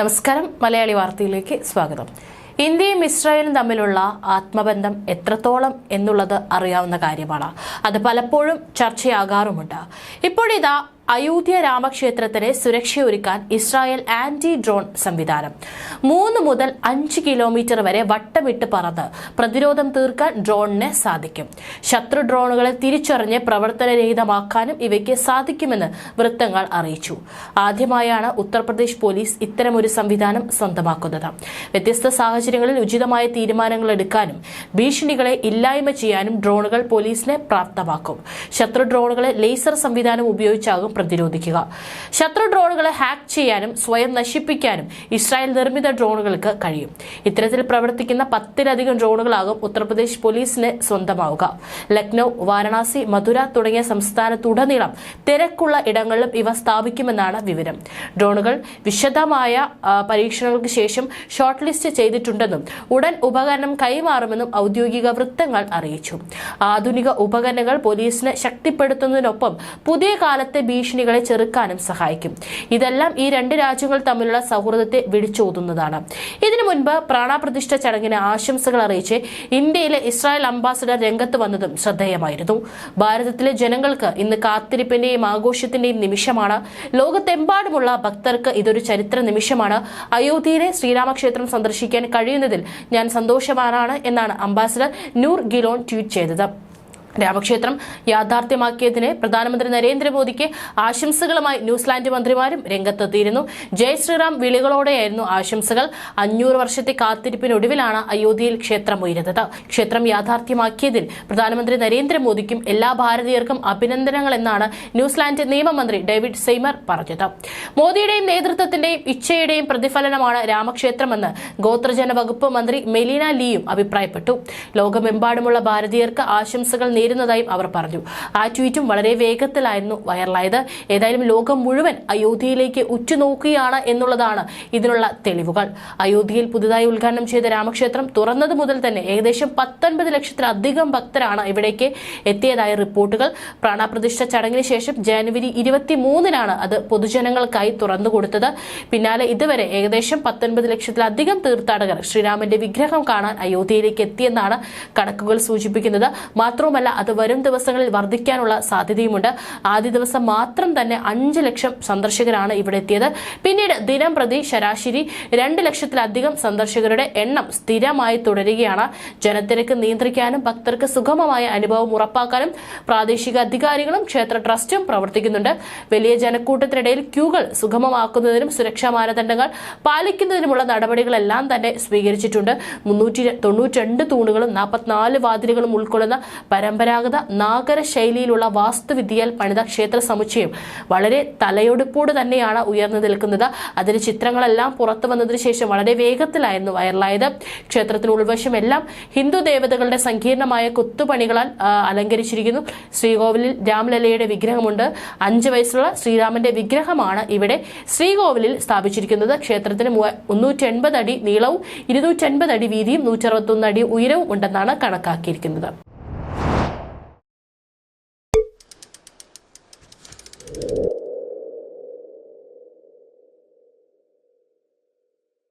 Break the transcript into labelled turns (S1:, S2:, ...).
S1: നമസ്കാരം. മലയാളി വാർത്തയിലേക്ക് സ്വാഗതം. ഇന്ത്യയും ഇസ്രായേലും തമ്മിലുള്ള ആത്മബന്ധം എത്രത്തോളം എന്നുള്ളത് അറിയാവുന്ന കാര്യമാണ്. അത് പലപ്പോഴും ചർച്ചയാകാറുമുണ്ട്. ഇപ്പോഴിതാ അയോധ്യ രാമക്ഷേത്രത്തിന് സുരക്ഷയൊരുക്കാൻ ഇസ്രായേൽ ആന്റി ഡ്രോൺ സംവിധാനം. മൂന്ന് മുതൽ അഞ്ച് കിലോമീറ്റർ വരെ വട്ടമിട്ട് പറന്ന് പ്രതിരോധം തീർക്കാൻ ഡ്രോണിന് സാധിക്കും. ശത്രു ഡ്രോണുകളെ തിരിച്ചറിഞ്ഞ് പ്രവർത്തനരഹിതമാക്കാനും ഇവയ്ക്ക് സാധിക്കുമെന്ന് വൃത്തങ്ങൾ അറിയിച്ചു. ആദ്യമായാണ് ഉത്തർപ്രദേശ് പോലീസ് ഇത്തരമൊരു സംവിധാനം സ്വന്തമാക്കുന്നത്. വ്യത്യസ്ത സാഹചര്യങ്ങളിൽ ഉചിതമായ തീരുമാനങ്ങൾ എടുക്കാനും ഭീഷണികളെ ഇല്ലായ്മ ചെയ്യാനും ഡ്രോണുകൾ പോലീസിനെ പ്രാപ്തമാക്കും. ശത്രു ഡ്രോണുകളെ ലേസർ സംവിധാനം ഉപയോഗിച്ചാകും പ്രതിരോധിക്കുക. ശത്രു ഡ്രോണുകളെ ഹാക്ക് ചെയ്യാനും സ്വയം നശിപ്പിക്കാനും ഇസ്രായേൽ നിർമ്മിത ഡ്രോണുകൾക്ക് കഴിയും. ഇത്തരത്തിൽ പ്രവർത്തിക്കുന്ന പത്തിലധികം ഡ്രോണുകളാകും ഉത്തർപ്രദേശ് പോലീസിന് സ്വന്തമാവുക. ലക്നൌ വാരണാസി മധുര തുടങ്ങിയ സംസ്ഥാനത്തുടനീളം തിരക്കുള്ള ഇടങ്ങളിലും ഇവ സ്ഥാപിക്കുമെന്നാണ് വിവരം. ഡ്രോണുകൾ വിശദമായ പരീക്ഷണങ്ങൾക്ക് ശേഷം ഷോർട്ട് ലിസ്റ്റ് ചെയ്തിട്ടുണ്ടെന്നും ഉടൻ ഉപകരണം കൈമാറുമെന്നും ഔദ്യോഗിക വൃത്തങ്ങൾ അറിയിച്ചു. ആധുനിക ഉപകരണങ്ങൾ പോലീസിനെ ശക്തിപ്പെടുത്തുന്നതിനൊപ്പം പുതിയ കാലത്തെ ഭീഷണികളെ ചെറുക്കാനും സഹായിക്കും. ഇതെല്ലാം ഈ രണ്ട് രാജ്യങ്ങൾ തമ്മിലുള്ള സൗഹൃദത്തെ വിളിച്ചോതുന്നതാണ്. ഇതിനു മുൻപ് പ്രാണപ്രതിഷ്ഠ ചടങ്ങിന് ആശംസകൾ അറിയിച്ച് ഇന്ത്യയിലെ ഇസ്രായേൽ അംബാസഡർ രംഗത്ത് വന്നതും ശ്രദ്ധേയമായിരുന്നു. ഭാരതത്തിലെ ജനങ്ങൾക്ക് ഇന്ന് കാത്തിരിപ്പിന്റെയും ആഘോഷത്തിന്റെയും നിമിഷമാണ്. ലോകത്തെമ്പാടുമുള്ള ഭക്തർക്ക് ഇതൊരു ചരിത്ര നിമിഷമാണ്. അയോധ്യയിലെ ശ്രീരാമക്ഷേത്രം സന്ദർശിക്കാൻ കഴിയുന്നതിൽ ഞാൻ സന്തോഷവാനാണ് എന്നാണ് അംബാസഡർ നൂർ ഗിലോൺ ട്വീറ്റ് ചെയ്തത്. രാമക്ഷേത്രം യാഥാർത്ഥ്യമാക്കിയതിന് പ്രധാനമന്ത്രി നരേന്ദ്രമോദിക്ക് ആശംസകളുമായി ന്യൂസിലാൻഡ് മന്ത്രിമാരും രംഗത്തെത്തിയിരുന്നു. ജയ് ശ്രീറാം വിളികളോടെയായിരുന്നു ആശംസകൾ. അഞ്ഞൂറ് വർഷത്തെ കാത്തിരിപ്പിനൊടുവിലാണ് അയോധ്യയിൽ ക്ഷേത്രം ഉയരുന്നത്. ക്ഷേത്രം യാഥാർത്ഥ്യമാക്കിയതിൽ പ്രധാനമന്ത്രി നരേന്ദ്രമോദിക്കും എല്ലാ ഭാരതീയർക്കും അഭിനന്ദനങ്ങൾ എന്നാണ് ന്യൂസിലാൻഡ് നിയമമന്ത്രി ഡേവിഡ് സെയ്മർ പറഞ്ഞത്. മോദിയുടെയും നേതൃത്വത്തിന്റെയും ഇച്ഛയുടെയും പ്രതിഫലനമാണ് രാമക്ഷേത്രമെന്ന് ഗോത്രജന വകുപ്പ് മന്ത്രി മെലീന ലിയും അഭിപ്രായപ്പെട്ടു. ലോകമെമ്പാടുമുള്ള ഭാരതീയർക്ക് ആശംസകൾ നേരുന്നതായും അവർ പറഞ്ഞു. ആ ട്വീറ്റും വളരെ വേഗത്തിലായിരുന്നു വൈറലായത്. ഏതായാലും ലോകം മുഴുവൻ അയോധ്യയിലേക്ക് ഉറ്റുനോക്കുകയാണ് എന്നുള്ളതാണ് ഇതിനുള്ള തെളിവുകൾ. അയോധ്യയിൽ പുതുതായി ഉദ്ഘാടനം ചെയ്ത രാമക്ഷേത്രം തുറന്നത് മുതൽ തന്നെ ഏകദേശം പത്തൊൻപത് ലക്ഷത്തിലധികം ഭക്തരാണ് ഇവിടേക്ക് എത്തിയതായ റിപ്പോർട്ടുകൾ. പ്രാണപ്രതിഷ്ഠ ചടങ്ങിന് ശേഷം ജനുവരി ഇരുപത്തി മൂന്നിനാണ് അത് പൊതുജനങ്ങൾക്കായി തുറന്നുകൊടുത്തത് പിന്നാലെ ഇതുവരെ ഏകദേശം പത്തൊൻപത് ലക്ഷത്തിലധികം തീർത്ഥാടകർ ശ്രീരാമന്റെ വിഗ്രഹം കാണാൻ അയോധ്യയിലേക്ക് എത്തിയെന്നാണ് കണക്കുകൾ സൂചിപ്പിക്കുന്നത്. മാത്രവുമല്ല അത് വരും ദിവസങ്ങളിൽ വർദ്ധിക്കാനുള്ള സാധ്യതയുമുണ്ട്. ആദ്യ ദിവസം മാത്രം തന്നെ അഞ്ച് ലക്ഷം സന്ദർശകരാണ് ഇവിടെ എത്തിയത്. പിന്നീട് ദിനം പ്രതി ശരാശരി രണ്ട് ലക്ഷത്തിലധികം സന്ദർശകരുടെ എണ്ണം സ്ഥിരമായി തുടരുകയാണ്. ജനത്തിരക്ക് നിയന്ത്രിക്കാനും ഭക്തർക്ക് സുഗമമായ അനുഭവം ഉറപ്പാക്കാനും പ്രാദേശിക അധികാരികളും ക്ഷേത്ര ട്രസ്റ്റും പ്രവർത്തിക്കുന്നുണ്ട്. വലിയ ജനക്കൂട്ടത്തിനിടയിൽ ക്യൂകൾ സുഗമമാക്കുന്നതിനും സുരക്ഷാ മാനദണ്ഡങ്ങൾ പാലിക്കുന്നതിനുമുള്ള നടപടികളെല്ലാം തന്നെ സ്വീകരിച്ചിട്ടുണ്ട്. മുന്നൂറ്റി തൊണ്ണൂറ്റിരണ്ട് തൂണുകളും നാൽപ്പത്തിനാല് വാതിലുകളും ഉൾക്കൊള്ളുന്ന പരമ്പരാഗത നാഗര ശൈലിയിലുള്ള വാസ്തുവിദ്യയാൽ പണിത ക്ഷേത്ര സമുച്ചയം വളരെ തലയൊടുപ്പോട് തന്നെയാണ് ഉയർന്നു നിൽക്കുന്നത്. അതിന് ചിത്രങ്ങളെല്ലാം പുറത്തു വന്നതിന് ശേഷം വളരെ വേഗത്തിലായിരുന്നു വൈറലായത്. ക്ഷേത്രത്തിന് ഉൾവശം എല്ലാം ഹിന്ദു ദേവതകളുടെ സങ്കീർണമായ കൊത്തുപണികളാൽ അലങ്കരിച്ചിരിക്കുന്നു. ശ്രീകോവിലിൽ രാംലലയുടെ വിഗ്രഹമുണ്ട്. അഞ്ച് വയസ്സുള്ള ശ്രീരാമന്റെ വിഗ്രഹമാണ് ഇവിടെ ശ്രീകോവിലിൽ സ്ഥാപിച്ചിരിക്കുന്നത്. ക്ഷേത്രത്തിന് മുന്നൂറ്റി എൺപത് അടി നീളവും ഇരുന്നൂറ്റി അടി വീതിയും നൂറ്റി അറുപത്തൊന്ന് അടി ഉയരവും ഉണ്ടെന്നാണ് കണക്കാക്കിയിരിക്കുന്നത്. Thank you.